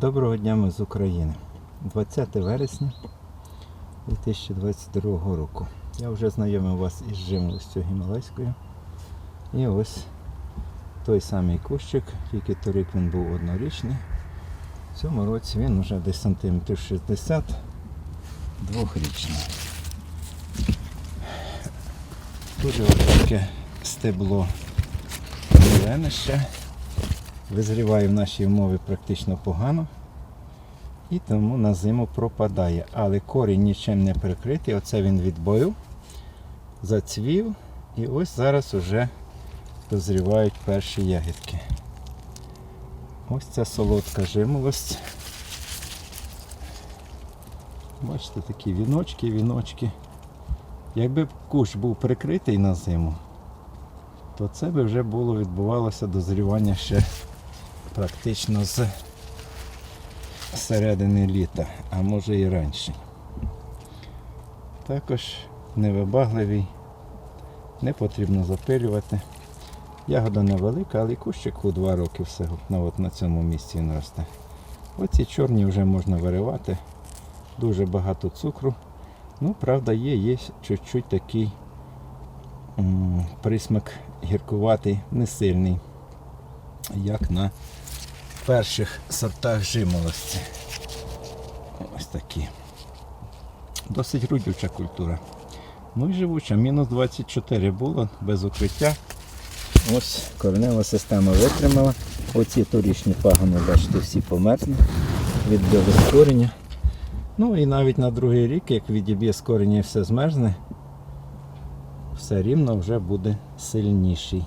Доброго дня ми з України. 20 вересня 2022 року. Я вже знайомив вас із живністю гімалайською. І ось той самий кущик, тільки торік він був однорічний. В цьому році він вже десь сантиметрів 60 двохрічний. Дуже ось таке стебло зелене ще. Визріває в нашій умови практично погано. І тому на зиму пропадає. Але корінь нічим не прикритий. Оце він відбоїв, зацвів. І ось зараз уже дозрівають перші ягідки. Ось ця солодка жимолость. Бачите, такі віночки, віночки. Якби кущ був прикритий на зиму, то це би вже було відбувалося дозрівання ще практично з середини літа, а може і раніше. Також невибагливий, не потрібно запилювати. Ягода невелика, але кущик у 2 роки все на, от на цьому місці він росте. Оці чорні вже можна виривати. Дуже багато цукру. Ну, правда, є, є чуть-чуть такий м, присмак гіркуватий, не сильний, як на перших сортах жимолості. Ось такі. Досить родюча культура. Ну і живуча. Мінус 24 було без укриття. Ось коренева система витримала. Оці торічні пагони, бачите, всі померзли, відбили з. Ну і навіть на другий рік, як відіб'є з корення і все змерзне, все рівно вже буде сильніший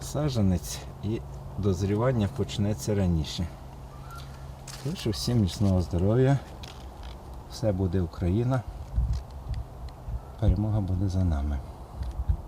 саджанець і дозрівання почнеться раніше. Тож всім міцного здоров'я. Все буде Україна. Перемога буде за нами.